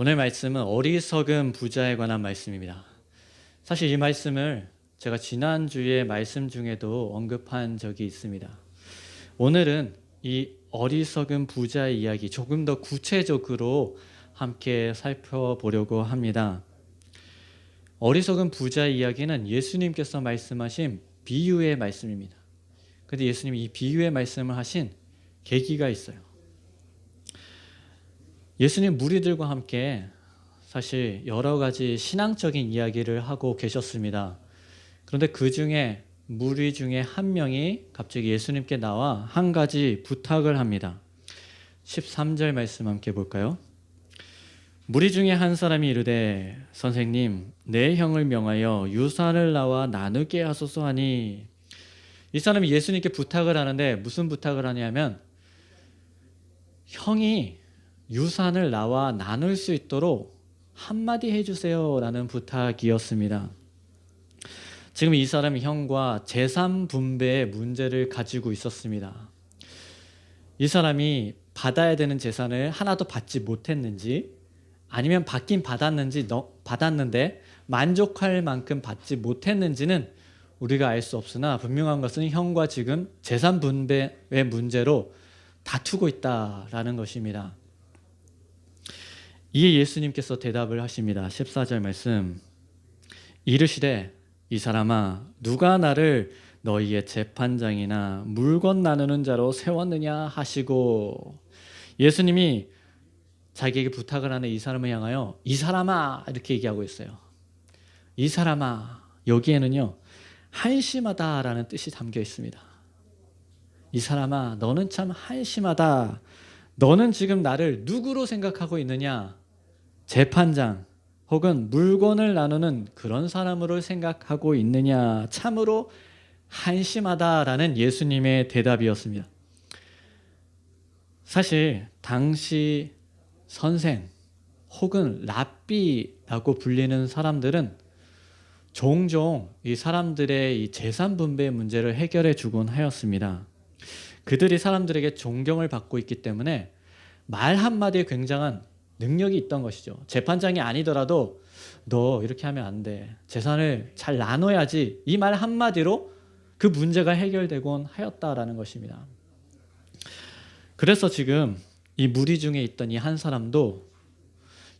오늘 말씀은 어리석은 부자에 관한 말씀입니다. 사실 이 말씀을 제가 지난주에 말씀 중에도 언급한 적이 있습니다. 오늘은 이 어리석은 부자의 이야기 조금 더 구체적으로 함께 살펴보려고 합니다. 어리석은 부자의 이야기는 예수님께서 말씀하신 비유의 말씀입니다. 근데 예수님이 이 비유의 말씀을 하신 계기가 있어요. 예수님 무리들과 함께 사실 여러 가지 신앙적인 이야기를 하고 계셨습니다. 그런데 그 중에 무리 중에 한 명이 갑자기 예수님께 나와 한 가지 부탁을 합니다. 13절 말씀 함께 볼까요? 무리 중에 한 사람이 이르되 선생님 내 형을 명하여 유산을 나와 나누게 하소서 하니 이 사람이 예수님께 부탁을 하는데 무슨 부탁을 하냐면 형이 유산을 나와 나눌 수 있도록 한마디 해주세요라는 부탁이었습니다. 지금 이 사람이 형과 재산 분배의 문제를 가지고 있었습니다. 이 사람이 받아야 되는 재산을 하나도 받지 못했는지 아니면 받긴 받았는지 너, 받았는데 만족할 만큼 받지 못했는지는 우리가 알 수 없으나 분명한 것은 형과 지금 재산 분배의 문제로 다투고 있다라는 것입니다. 이에 예수님께서 대답을 하십니다. 14절 말씀. 이르시되 이 사람아 누가 나를 너희의 재판장이나 물건 나누는 자로 세웠느냐 하시고 예수님이 자기에게 부탁을 하는 이 사람을 향하여 이 사람아 이렇게 얘기하고 있어요. 이 사람아 여기에는요 한심하다라는 뜻이 담겨 있습니다. 이 사람아 너는 참 한심하다. 너는 지금 나를 누구로 생각하고 있느냐? 재판장 혹은 물건을 나누는 그런 사람으로 생각하고 있느냐? 참으로 한심하다라는 예수님의 대답이었습니다. 사실 당시 선생 혹은 랍비라고 불리는 사람들은 종종 이 사람들의 이 재산 분배 문제를 해결해 주곤 하였습니다. 그들이 사람들에게 존경을 받고 있기 때문에 말 한마디에 굉장한 능력이 있던 것이죠. 재판장이 아니더라도 너 이렇게 하면 안 돼. 재산을 잘 나눠야지. 이 말 한마디로 그 문제가 해결되곤 하였다라는 것입니다. 그래서 지금 이 무리 중에 있던 이 한 사람도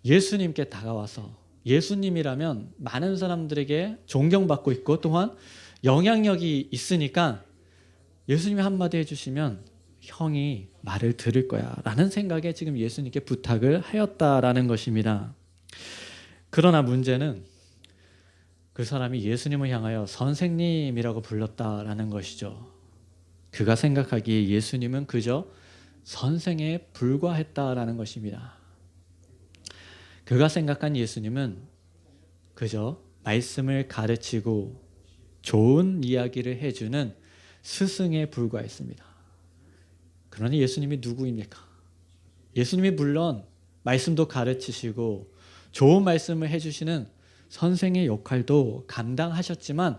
예수님께 다가와서 예수님이라면 많은 사람들에게 존경받고 있고 또한 영향력이 있으니까 예수님이 한마디 해주시면 형이 말을 들을 거야 라는 생각에 지금 예수님께 부탁을 하였다라는 것입니다. 그러나 문제는 그 사람이 예수님을 향하여 선생님이라고 불렀다라는 것이죠. 그가 생각하기에 예수님은 그저 선생에 불과했다라는 것입니다. 그가 생각한 예수님은 그저 말씀을 가르치고 좋은 이야기를 해주는 스승에 불과했습니다. 그러니 예수님이 누구입니까? 예수님이 물론 말씀도 가르치시고 좋은 말씀을 해주시는 선생의 역할도 감당하셨지만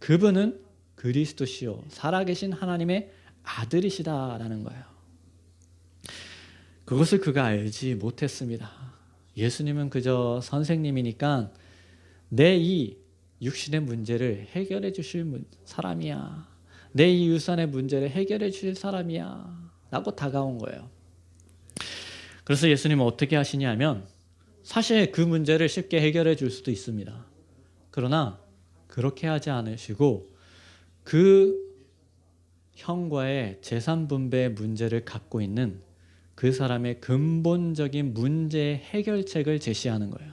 그분은 그리스도시요 살아계신 하나님의 아들이시다라는 거예요. 그것을 그가 알지 못했습니다. 예수님은 그저 선생님이니까 내 이 육신의 문제를 해결해 주실 사람이야. 내 이 유산의 문제를 해결해 주실 사람이야. 라고 다가온 거예요. 그래서 예수님은 어떻게 하시냐면 사실 그 문제를 쉽게 해결해 줄 수도 있습니다. 그러나 그렇게 하지 않으시고 그 형과의 재산 분배 문제를 갖고 있는 그 사람의 근본적인 문제 해결책을 제시하는 거예요.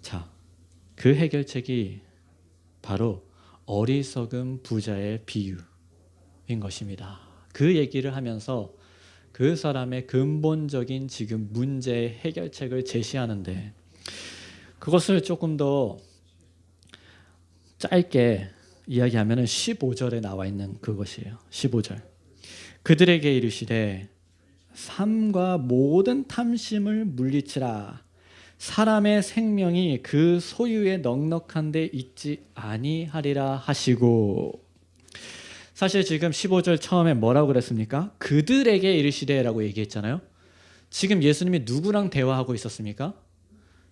자, 그 해결책이 바로 어리석은 부자의 비유 인 것입니다. 그 얘기를 하면서 그 사람의 근본적인 지금 문제 해결책을 제시하는데 그것을 조금 더 짧게 이야기하면 15절에 나와 있는 그것이에요. 15절. 그들에게 이르시되 삶과 모든 탐심을 물리치라 사람의 생명이 그 소유에 넉넉한 데 있지 아니하리라 하시고 사실 지금 15절 처음에 뭐라고 그랬습니까? 그들에게 이르시되라고 얘기했잖아요. 지금 예수님이 누구랑 대화하고 있었습니까?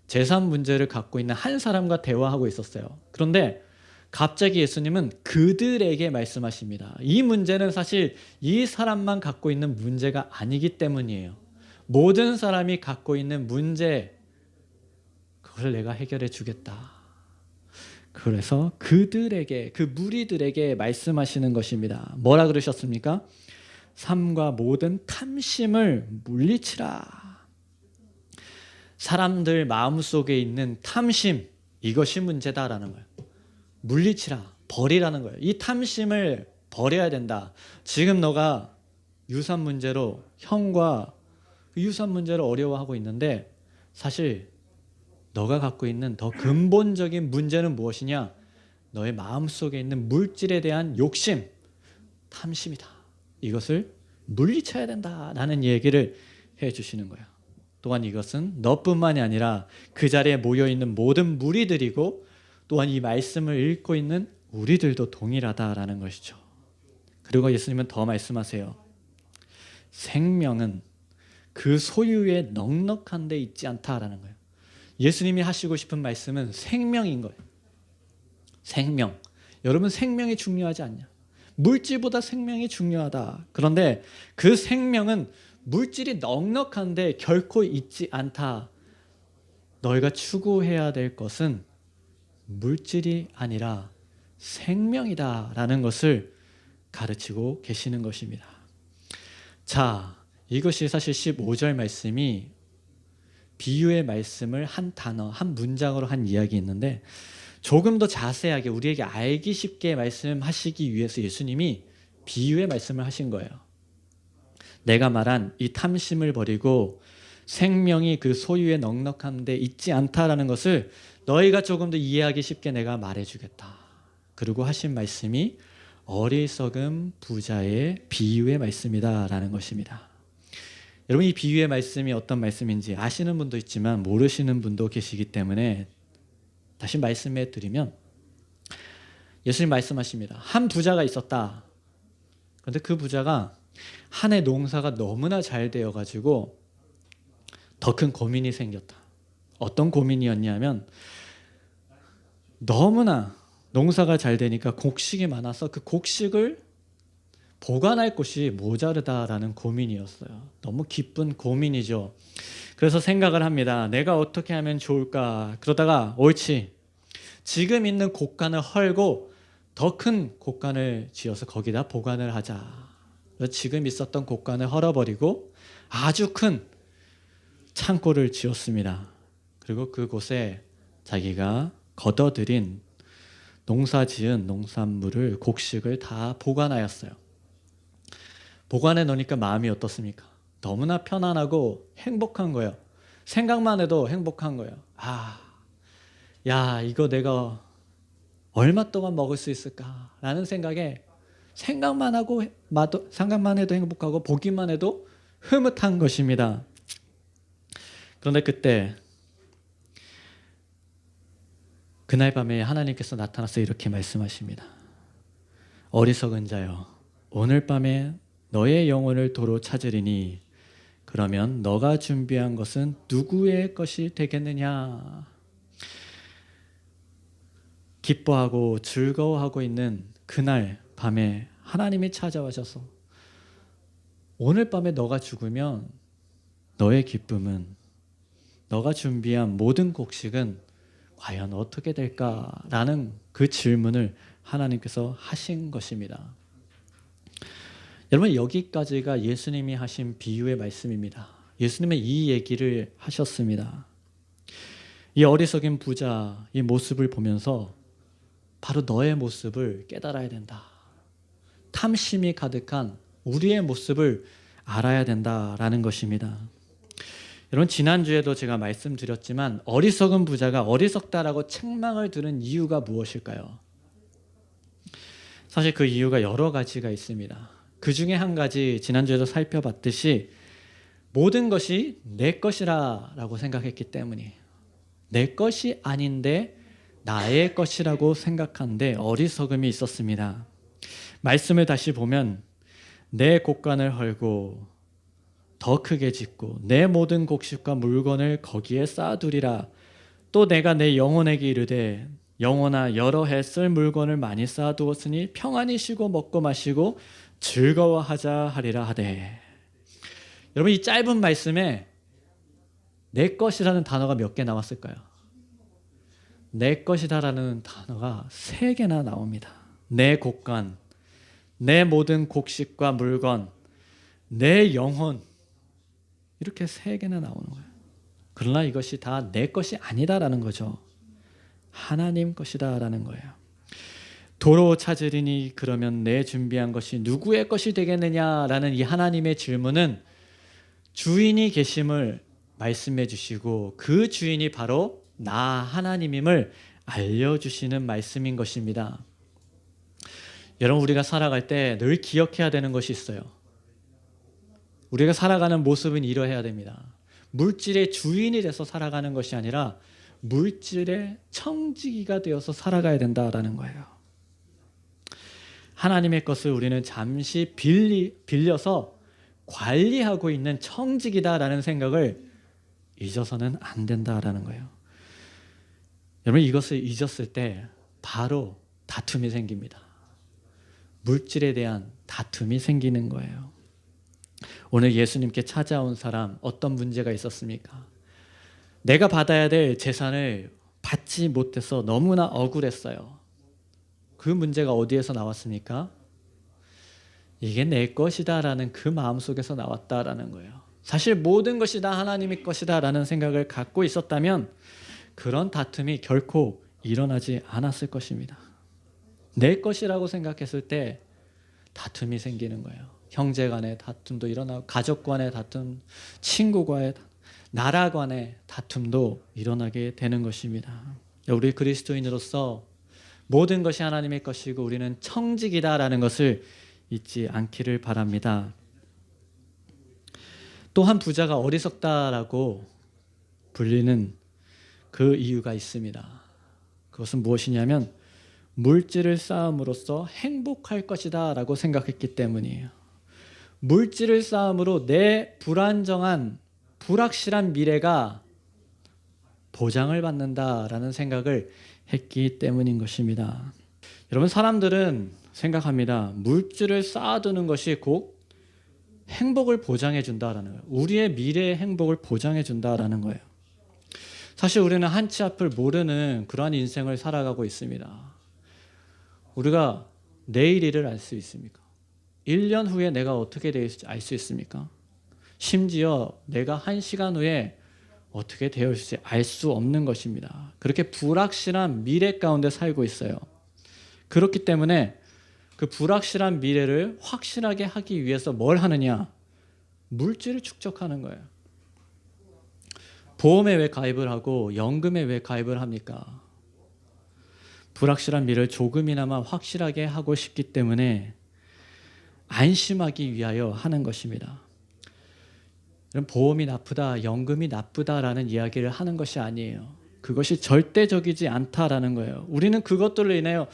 재산 문제를 갖고 있는 한 사람과 대화하고 있었어요. 그런데 갑자기 예수님은 그들에게 말씀하십니다. 이 문제는 사실 이 사람만 갖고 있는 문제가 아니기 때문이에요. 모든 사람이 갖고 있는 문제, 그걸 내가 해결해 주겠다. 그래서 그들에게, 그 무리들에게 말씀하시는 것입니다. 뭐라 그러셨습니까? 삶과 모든 탐심을 물리치라. 사람들 마음속에 있는 탐심, 이것이 문제다라는 거예요. 물리치라, 버리라는 거예요. 이 탐심을 버려야 된다. 지금 너가 유산 문제로 형과 그 유산 문제를 어려워하고 있는데 사실 너가 갖고 있는 더 근본적인 문제는 무엇이냐? 너의 마음 속에 있는 물질에 대한 욕심, 탐심이다. 이것을 물리쳐야 된다라는 얘기를 해 주시는 거예요. 또한 이것은 너뿐만이 아니라 그 자리에 모여 있는 모든 무리들이고 또한 이 말씀을 읽고 있는 우리들도 동일하다라는 것이죠. 그리고 예수님은 더 말씀하세요. 생명은 그 소유에 넉넉한 데 있지 않다라는 거예요. 예수님이 하시고 싶은 말씀은 생명인 거예요. 생명. 여러분 생명이 중요하지 않냐? 물질보다 생명이 중요하다. 그런데 그 생명은 물질이 넉넉한데 결코 있지 않다. 너희가 추구해야 될 것은 물질이 아니라 생명이다 라는 것을 가르치고 계시는 것입니다. 자, 이것이 사실 15절 말씀이 비유의 말씀을 한 단어, 한 문장으로 한 이야기 있는데 조금 더 자세하게 우리에게 알기 쉽게 말씀하시기 위해서 예수님이 비유의 말씀을 하신 거예요. 내가 말한 이 탐심을 버리고 생명이 그 소유에 넉넉한 데 있지 않다라는 것을 너희가 조금 더 이해하기 쉽게 내가 말해주겠다. 그리고 하신 말씀이 어리석은 부자의 비유의 말씀이다라는 것입니다. 여러분 이 비유의 말씀이 어떤 말씀인지 아시는 분도 있지만 모르시는 분도 계시기 때문에 다시 말씀해 드리면 예수님 말씀하십니다. 한 부자가 있었다. 그런데 그 부자가 한 해 농사가 너무나 잘 되어 가지고 더 큰 고민이 생겼다. 어떤 고민이었냐면 너무나 농사가 잘 되니까 곡식이 많아서 그 곡식을 보관할 곳이 모자르다라는 고민이었어요. 너무 기쁜 고민이죠. 그래서 생각을 합니다. 내가 어떻게 하면 좋을까? 그러다가 옳지. 지금 있는 곡간을 헐고 더 큰 곡간을 지어서 거기다 보관을 하자. 지금 있었던 곡간을 헐어버리고 아주 큰 창고를 지었습니다. 그리고 그곳에 자기가 걷어들인 농사 지은 농산물을 곡식을 다 보관하였어요. 보관해 놓으니까 마음이 어떻습니까? 너무나 편안하고 행복한 거예요. 생각만 해도 행복한 거예요. 아, 야, 이거 내가 얼마 동안 먹을 수 있을까라는 생각에 생각만 하고 마도, 생각만 해도 행복하고 보기만 해도 흐뭇한 것입니다. 그런데 그때 그날 밤에 하나님께서 나타나서 이렇게 말씀하십니다. 어리석은 자여, 오늘 밤에 너의 영혼을 도로 찾으리니 그러면 너가 준비한 것은 누구의 것이 되겠느냐? 기뻐하고 즐거워하고 있는 그날 밤에 하나님이 찾아와셔서 오늘 밤에 너가 죽으면 너의 기쁨은 너가 준비한 모든 곡식은 과연 어떻게 될까라는 그 질문을 하나님께서 하신 것입니다. 여러분 여기까지가 예수님이 하신 비유의 말씀입니다. 예수님은 이 얘기를 하셨습니다. 이 어리석인 부자 이 모습을 보면서 바로 너의 모습을 깨달아야 된다. 탐심이 가득한 우리의 모습을 알아야 된다라는 것입니다. 여러분 지난주에도 제가 말씀드렸지만 어리석은 부자가 어리석다라고 책망을 들은 이유가 무엇일까요? 사실 그 이유가 여러 가지가 있습니다. 그 중에 한 가지 지난주에도 살펴봤듯이 모든 것이 내 것이라라고 생각했기 때문이에요. 내 것이 아닌데 나의 것이라고 생각한데 어리석음이 있었습니다. 말씀을 다시 보면 내 곡간을 헐고 더 크게 짓고 내 모든 곡식과 물건을 거기에 쌓아두리라 또 내가 내 영혼에게 이르되 영혼아 여러 해 쓸 물건을 많이 쌓아두었으니 평안히 쉬고 먹고 마시고 즐거워하자 하리라 하되 여러분 이 짧은 말씀에 내 것이라는 단어가 몇 개 나왔을까요? 내 것이다라는 단어가 세 개나 나옵니다. 내 곡간, 내 모든 곡식과 물건, 내 영혼 이렇게 세 개나 나오는 거예요. 그러나 이것이 다 내 것이 아니다라는 거죠. 하나님 것이다라는 거예요. 도로 찾으리니 그러면 내 준비한 것이 누구의 것이 되겠느냐라는 이 하나님의 질문은 주인이 계심을 말씀해 주시고 그 주인이 바로 나 하나님임을 알려주시는 말씀인 것입니다. 여러분 우리가 살아갈 때 늘 기억해야 되는 것이 있어요. 우리가 살아가는 모습은 이러해야 됩니다. 물질의 주인이 돼서 살아가는 것이 아니라 물질의 청지기가 되어서 살아가야 된다라는 거예요. 하나님의 것을 우리는 잠시 빌리, 빌려서 관리하고 있는 청지기다라는 생각을 잊어서는 안 된다라는 거예요. 여러분 이것을 잊었을 때 바로 다툼이 생깁니다. 물질에 대한 다툼이 생기는 거예요. 오늘 예수님께 찾아온 사람 어떤 문제가 있었습니까? 내가 받아야 될 재산을 받지 못해서 너무나 억울했어요. 그 문제가 어디에서 나왔습니까? 이게 내 것이다라는 그 마음 속에서 나왔다라는 거예요. 사실 모든 것이 다 하나님의 것이다라는 생각을 갖고 있었다면 그런 다툼이 결코 일어나지 않았을 것입니다. 내 것이라고 생각했을 때 다툼이 생기는 거예요. 형제 간의 다툼도 일어나고 가족 간의 다툼, 친구과의 다툼, 나라 간의 다툼도 일어나게 되는 것입니다. 우리 그리스도인으로서 모든 것이 하나님의 것이고 우리는 청직이다라는 것을 잊지 않기를 바랍니다. 또한 부자가 어리석다라고 불리는 그 이유가 있습니다. 그것은 무엇이냐면 물질을 쌓음으로써 행복할 것이다라고 생각했기 때문이에요. 물질을 쌓음으로 내 불안정한 불확실한 미래가 보장을 받는다라는 생각을 했기 때문인 것입니다. 여러분 사람들은 생각합니다. 물질을 쌓아두는 것이 곧 행복을 보장해 준다라는 거예요. 우리의 미래의 행복을 보장해 준다라는 거예요. 사실 우리는 한치 앞을 모르는 그러한 인생을 살아가고 있습니다. 우리가 내일 일을 알 수 있습니까? 1년 후에 내가 어떻게 될지 알 수 있습니까? 심지어 내가 한 시간 후에 어떻게 되었을지 알 수 없는 것입니다. 그렇게 불확실한 미래 가운데 살고 있어요. 그렇기 때문에 그 불확실한 미래를 확실하게 하기 위해서 뭘 하느냐? 물질을 축적하는 거예요. 보험에 왜 가입을 하고 연금에 왜 가입을 합니까? 불확실한 미래를 조금이나마 확실하게 하고 싶기 때문에 안심하기 위하여 하는 것입니다. 보험이 나쁘다, 연금이 나쁘다라는 이야기를 하는 것이 아니에요. 그것이 절대적이지 않다라는 거예요. 우리는 그것들로 인하여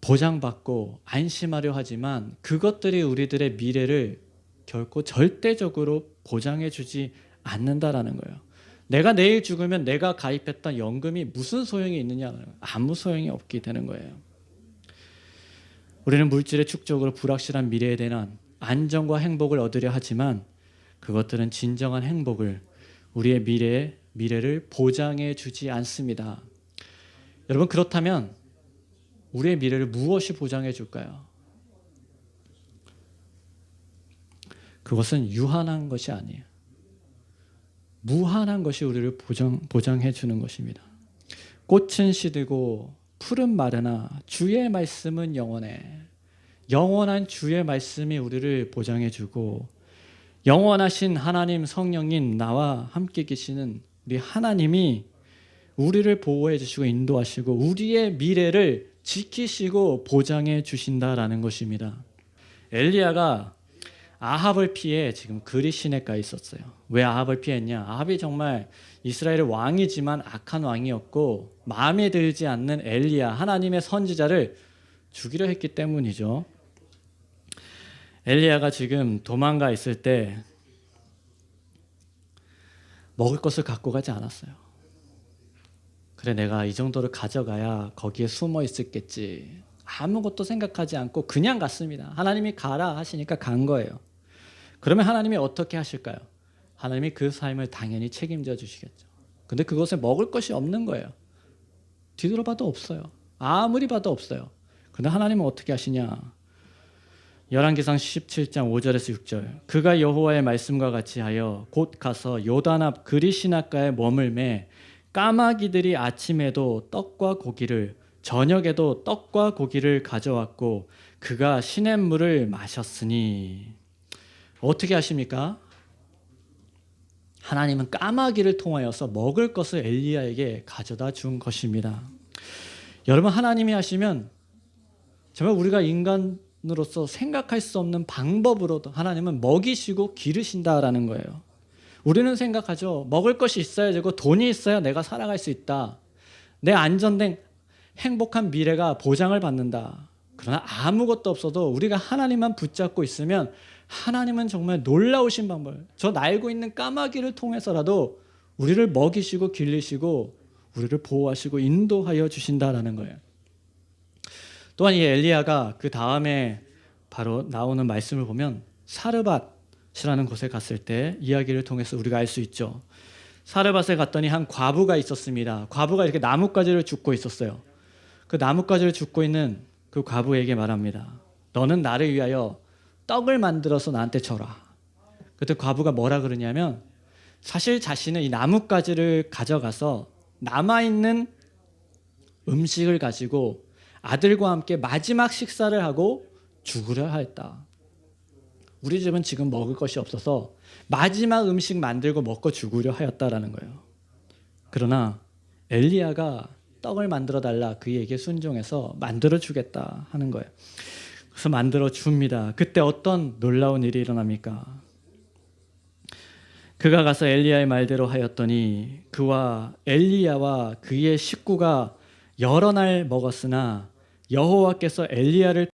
보장받고 안심하려 하지만 그것들이 우리들의 미래를 결코 절대적으로 보장해 주지 않는다라는 거예요. 내가 내일 죽으면 내가 가입했던 연금이 무슨 소용이 있느냐? 아무 소용이 없게 되는 거예요. 우리는 물질의 축적으로 불확실한 미래에 대한 안정과 행복을 얻으려 하지만 그것들은 진정한 행복을 우리의 미래의 미래를 보장해 주지 않습니다. 여러분 그렇다면 우리의 미래를 무엇이 보장해 줄까요? 그것은 유한한 것이 아니에요. 무한한 것이 우리를 보장, 보장해 주는 것입니다. 꽃은 시들고 푸른 마르나 주의 말씀은 영원해. 영원한 주의 말씀이 우리를 보장해 주고 영원하신 하나님 성령인 나와 함께 계시는 우리 하나님이 우리를 보호해 주시고 인도하시고 우리의 미래를 지키시고 보장해 주신다라는 것입니다. 엘리야가 아합을 피해 지금 그리 시내가에 있었어요. 왜 아합을 피했냐? 아합이 정말 이스라엘의 왕이지만 악한 왕이었고 마음에 들지 않는 엘리야 하나님의 선지자를 죽이려 했기 때문이죠. 엘리야가 지금 도망가 있을 때 먹을 것을 갖고 가지 않았어요. 그래 내가 이 정도를 가져가야 거기에 숨어 있었겠지. 아무것도 생각하지 않고 그냥 갔습니다. 하나님이 가라 하시니까 간 거예요. 그러면 하나님이 어떻게 하실까요? 하나님이 그 삶을 당연히 책임져 주시겠죠. 근데 그것에 먹을 것이 없는 거예요. 뒤돌아봐도 없어요. 아무리 봐도 없어요. 근데 하나님은 어떻게 하시냐? 열왕기상 17장 5절에서 6절. 그가 여호와의 말씀과 같이 하여 곧 가서 요단 앞 그리시나가에 머물매 까마귀들이 아침에도 떡과 고기를 저녁에도 떡과 고기를 가져왔고 그가 시냇물을 마셨으니 어떻게 하십니까? 하나님은 까마귀를 통하여서 먹을 것을 엘리야에게 가져다 준 것입니다. 여러분 하나님이 하시면 정말 우리가 인간으로서 생각할 수 없는 방법으로도 하나님은 먹이시고 기르신다라는 거예요. 우리는 생각하죠. 먹을 것이 있어야 되고 돈이 있어야 내가 살아갈 수 있다. 내 안전된 행복한 미래가 보장을 받는다. 그러나 아무것도 없어도 우리가 하나님만 붙잡고 있으면 하나님은 정말 놀라우신 방법. 저 날고 있는 까마귀를 통해서라도 우리를 먹이시고 길리시고 우리를 보호하시고 인도하여 주신다라는 거예요. 또한 이 엘리야가 그 다음에 바로 나오는 말씀을 보면 사르밧이라는 곳에 갔을 때 이야기를 통해서 우리가 알 수 있죠. 사르밧에 갔더니 한 과부가 있었습니다. 과부가 이렇게 나뭇가지를 줍고 있었어요. 그 나뭇가지를 줍고 있는 그 과부에게 말합니다. 너는 나를 위하여 떡을 만들어서 나한테 줘라. 그때 과부가 뭐라 그러냐면 사실 자신은 이 나뭇가지를 가져가서 남아있는 음식을 가지고 아들과 함께 마지막 식사를 하고 죽으려 하였다. 우리 집은 지금 먹을 것이 없어서 마지막 음식 만들고 먹고 죽으려 하였다라는 거예요. 그러나 엘리야가 떡을 만들어 달라 그에게 순종해서 만들어 주겠다 하는 거예요. 그래서 만들어 줍니다. 그때 어떤 놀라운 일이 일어납니까? 그가 가서 엘리야의 말대로 하였더니 그와 엘리야와 그의 식구가 여러 날 먹었으나 여호와께서 엘리야를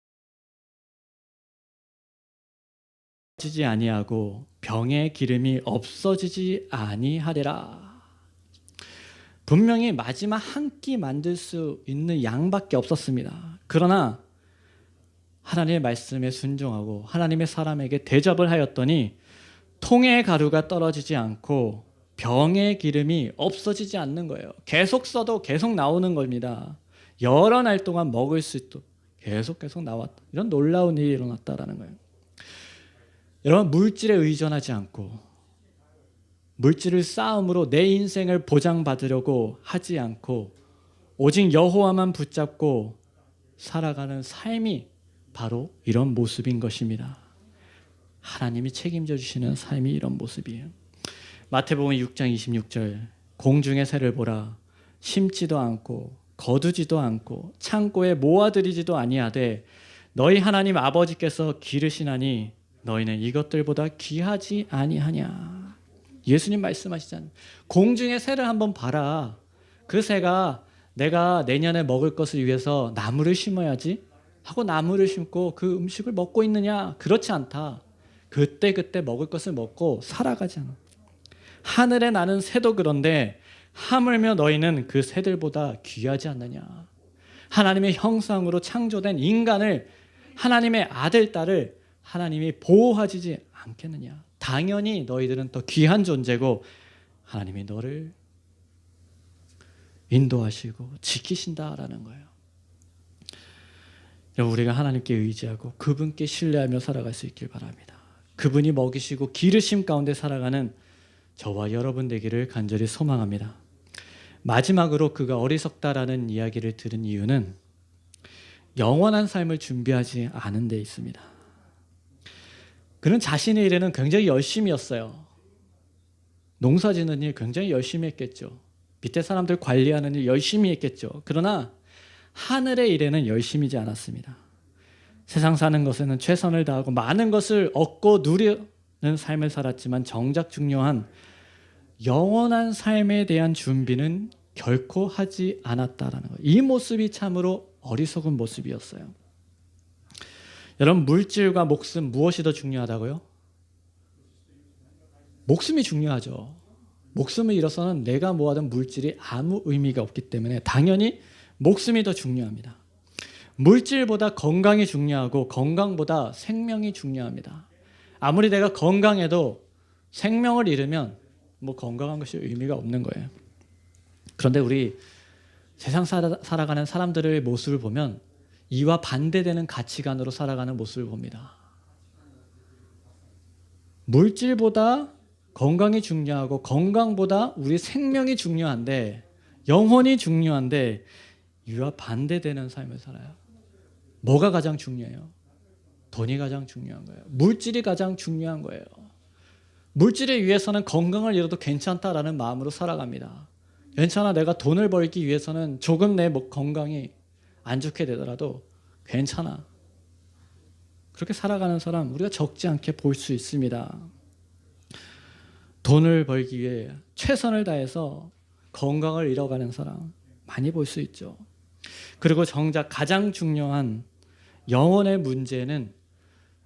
지지 아니하고 병의 기름이 없어지지 아니하리라. 분명히 마지막 한 끼 만들 수 있는 양밖에 없었습니다. 그러나 하나님의 말씀에 순종하고 하나님의 사람에게 대접을 하였더니 통의 가루가 떨어지지 않고 병의 기름이 없어지지 않는 거예요. 계속 써도 계속 나오는 겁니다. 여러 날 동안 먹을 수 있도록 계속 계속 나왔다. 이런 놀라운 일이 일어났다라는 거예요. 여러분 물질에 의존하지 않고 물질을 쌓음으로 내 인생을 보장받으려고 하지 않고 오직 여호와만 붙잡고 살아가는 삶이 바로 이런 모습인 것입니다. 하나님이 책임져 주시는 삶이 이런 모습이에요. 마태복음 6장 26절 공중의 새를 보라 심지도 않고 거두지도 않고 창고에 모아들이지도 아니하되 너희 하나님 아버지께서 기르시나니 너희는 이것들보다 귀하지 아니하냐. 예수님 말씀하시잖아요. 공중의 새를 한번 봐라. 그 새가 내가 내년에 먹을 것을 위해서 나무를 심어야지 하고 나무를 심고 그 음식을 먹고 있느냐? 그렇지 않다. 그때 그때 먹을 것을 먹고 살아가잖아. 하늘에 나는 새도 그런데 하물며 너희는 그 새들보다 귀하지 않느냐? 하나님의 형상으로 창조된 인간을 하나님의 아들 딸을 하나님이 보호하지 않겠느냐? 당연히 너희들은 더 귀한 존재고 하나님이 너를 인도하시고 지키신다라는 거예요. 우리가 하나님께 의지하고 그분께 신뢰하며 살아갈 수 있길 바랍니다. 그분이 먹이시고 기르심 가운데 살아가는 저와 여러분 되기를 간절히 소망합니다. 마지막으로 그가 어리석다라는 이야기를 들은 이유는 영원한 삶을 준비하지 않은 데 있습니다. 그는 자신의 일에는 굉장히 열심이었어요. 농사 짓는 일 굉장히 열심히 했겠죠. 밑에 사람들 관리하는 일 열심히 했겠죠. 그러나 하늘의 일에는 열심이지 않았습니다. 세상 사는 것에는 최선을 다하고 많은 것을 얻고 누리는 삶을 살았지만 정작 중요한 영원한 삶에 대한 준비는 결코 하지 않았다라는 거예요. 이 모습이 참으로 어리석은 모습이었어요. 여러분 물질과 목숨 무엇이 더 중요하다고요? 목숨이 중요하죠. 목숨을 잃어서는 내가 모아둔 물질이 아무 의미가 없기 때문에 당연히 목숨이 더 중요합니다. 물질보다 건강이 중요하고 건강보다 생명이 중요합니다. 아무리 내가 건강해도 생명을 잃으면 뭐 건강한 것이 의미가 없는 거예요. 그런데 우리 세상 살아, 살아가는 사람들의 모습을 보면 이와 반대되는 가치관으로 살아가는 모습을 봅니다. 물질보다 건강이 중요하고 건강보다 우리 생명이 중요한데 영혼이 중요한데 이와 반대되는 삶을 살아요. 뭐가 가장 중요해요? 돈이 가장 중요한 거예요. 물질이 가장 중요한 거예요. 물질에 위해서는 건강을 잃어도 괜찮다라는 마음으로 살아갑니다. 괜찮아, 내가 돈을 벌기 위해서는 조금 내뭐 건강이 안 좋게 되더라도 괜찮아. 그렇게 살아가는 사람 우리가 적지 않게 볼 수 있습니다. 돈을 벌기 위해 최선을 다해서 건강을 잃어가는 사람 많이 볼 수 있죠. 그리고 정작 가장 중요한 영혼의 문제는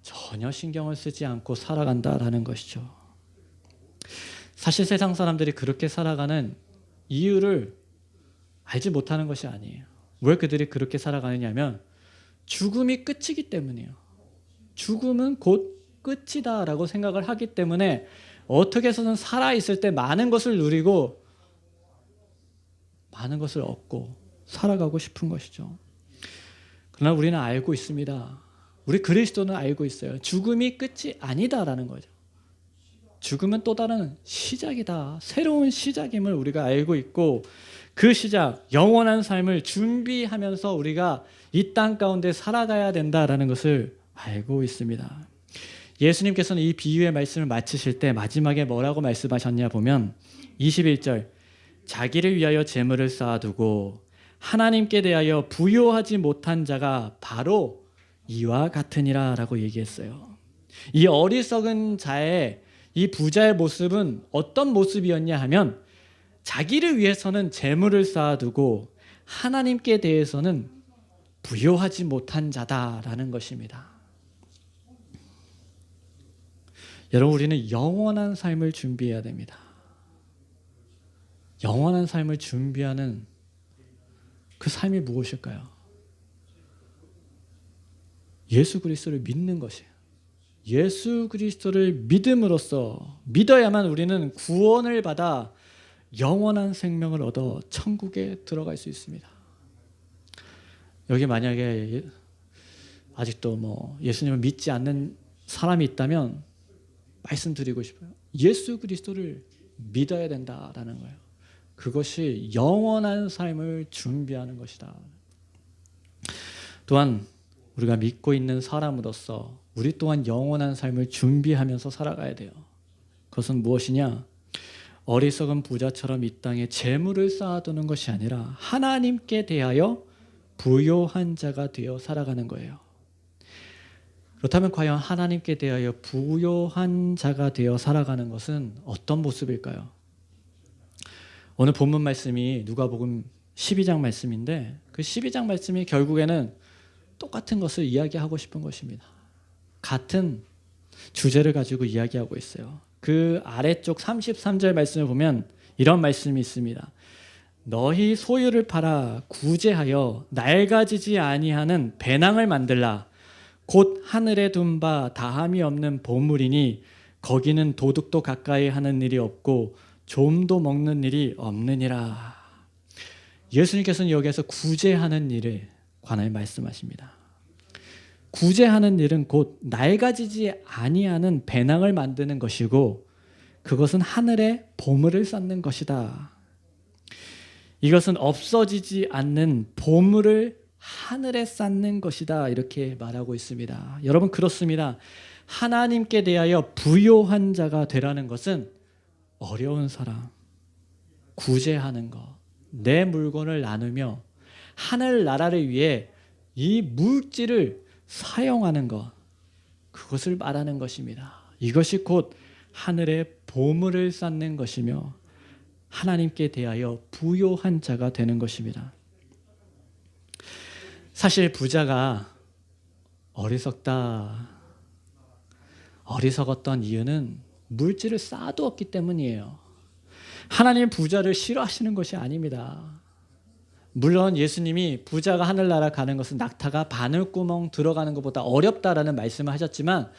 전혀 신경을 쓰지 않고 살아간다라는 것이죠. 사실 세상 사람들이 그렇게 살아가는 이유를 알지 못하는 것이 아니에요. 왜 그들이 그렇게 살아가느냐면 죽음이 끝이기 때문이에요. 죽음은 곧 끝이다라고 생각을 하기 때문에 어떻게 해서든 살아 있을 때 많은 것을 누리고 많은 것을 얻고 살아가고 싶은 것이죠. 그러나 우리는 알고 있습니다. 우리 그리스도는 알고 있어요. 죽음이 끝이 아니다라는 거죠. 죽음은 또 다른 시작이다. 새로운 시작임을 우리가 알고 있고 그 시작, 영원한 삶을 준비하면서 우리가 이 땅 가운데 살아가야 된다라는 것을 알고 있습니다. 예수님께서는 이 비유의 말씀을 마치실 때 마지막에 뭐라고 말씀하셨냐 보면 21절 자기를 위하여 재물을 쌓아두고 하나님께 대하여 부요하지 못한 자가 바로 이와 같으니라라고 얘기했어요. 이 어리석은 자의 이 부자의 모습은 어떤 모습이었냐 하면 자기를 위해서는 재물을 쌓아두고 하나님께 대해서는 부요하지 못한 자다라는 것입니다. 여러분 우리는 영원한 삶을 준비해야 됩니다. 영원한 삶을 준비하는 그 삶이 무엇일까요? 예수 그리스도를 믿는 것이에요. 예수 그리스도를 믿음으로써 믿어야만 우리는 구원을 받아 영원한 생명을 얻어 천국에 들어갈 수 있습니다. 여기 만약에 아직도 뭐 예수님을 믿지 않는 사람이 있다면 말씀드리고 싶어요. 예수 그리스도를 믿어야 된다라는 거예요. 그것이 영원한 삶을 준비하는 것이다. 또한 우리가 믿고 있는 사람으로서 우리 또한 영원한 삶을 준비하면서 살아가야 돼요. 그것은 무엇이냐? 어리석은 부자처럼 이 땅에 재물을 쌓아두는 것이 아니라 하나님께 대하여 부요한 자가 되어 살아가는 거예요. 그렇다면 과연 하나님께 대하여 부요한 자가 되어 살아가는 것은 어떤 모습일까요? 오늘 본문 말씀이 누가복음 12장 말씀인데 그 12장 말씀이 결국에는 똑같은 것을 이야기하고 싶은 것입니다. 같은 주제를 가지고 이야기하고 있어요. 그 아래쪽 33절 말씀을 보면 이런 말씀이 있습니다. 너희 소유를 팔아 구제하여 낡아지지 아니하는 배낭을 만들라. 곧 하늘에 둔 바 다함이 없는 보물이니 거기는 도둑도 가까이 하는 일이 없고 좀도 먹는 일이 없느니라. 예수님께서는 여기에서 구제하는 일에 관하여 말씀하십니다. 구제하는 일은 곧 낡아지지 아니하는 배낭을 만드는 것이고 그것은 하늘에 보물을 쌓는 것이다. 이것은 없어지지 않는 보물을 하늘에 쌓는 것이다. 이렇게 말하고 있습니다. 여러분 그렇습니다. 하나님께 대하여 부요한 자가 되라는 것은 어려운 사람, 구제하는 것, 내 물건을 나누며 하늘 나라를 위해 이 물질을 사용하는 것, 그것을 말하는 것입니다. 이것이 곧 하늘의 보물을 쌓는 것이며 하나님께 대하여 부요한 자가 되는 것입니다. 사실 부자가 어리석다. 어리석었던 이유는 물질을 쌓아두었기 때문이에요. 하나님 부자를 싫어하시는 것이 아닙니다. 물론 예수님이 부자가 하늘나라 가는 것은 낙타가 바늘구멍 들어가는 것보다 어렵다라는 말씀을 하셨지만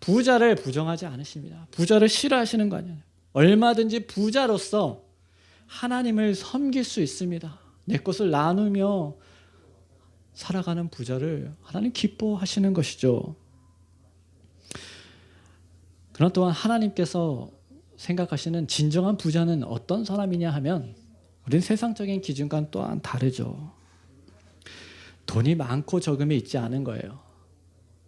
부자를 부정하지 않으십니다. 부자를 싫어하시는 거 아니에요. 얼마든지 부자로서 하나님을 섬길 수 있습니다. 내 것을 나누며 살아가는 부자를 하나님 기뻐하시는 것이죠. 그런 또한 하나님께서 생각하시는 진정한 부자는 어떤 사람이냐 하면 우리는 세상적인 기준과는 또한 다르죠. 돈이 많고 적음이 있지 않은 거예요.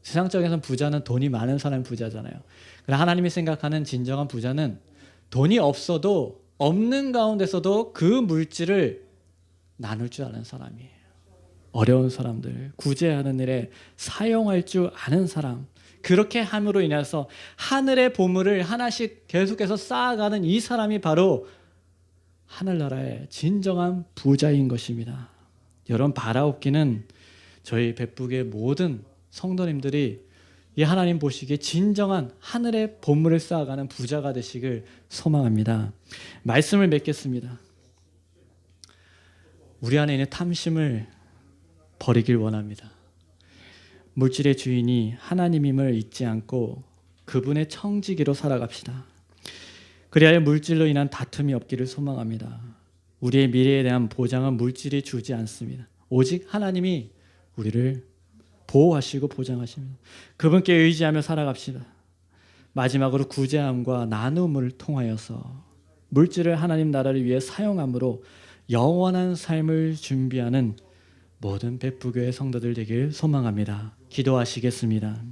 세상적에서는 부자는 돈이 많은 사람이 부자잖아요. 그러나 하나님이 생각하는 진정한 부자는 돈이 없어도 없는 가운데서도 그 물질을 나눌 줄 아는 사람이에요. 어려운 사람들, 구제하는 일에 사용할 줄 아는 사람. 그렇게 함으로 인해서 하늘의 보물을 하나씩 계속해서 쌓아가는 이 사람이 바로 하늘나라의 진정한 부자인 것입니다. 여러분 바라옵기는 저희 백북의 모든 성도님들이 이 하나님 보시기에 진정한 하늘의 보물을 쌓아가는 부자가 되시길 소망합니다. 말씀을 맺겠습니다. 우리 안에 있는 탐심을 버리길 원합니다. 물질의 주인이 하나님임을 잊지 않고 그분의 청지기로 살아갑시다. 그리하여 물질로 인한 다툼이 없기를 소망합니다. 우리의 미래에 대한 보장은 물질이 주지 않습니다. 오직 하나님이 우리를 보호하시고 보장하십니다. 그분께 의지하며 살아갑시다. 마지막으로 구제함과 나눔을 통하여서 물질을 하나님 나라를 위해 사용함으로 영원한 삶을 준비하는 모든 백부교의 성도들 되길 소망합니다. 기도하시겠습니다.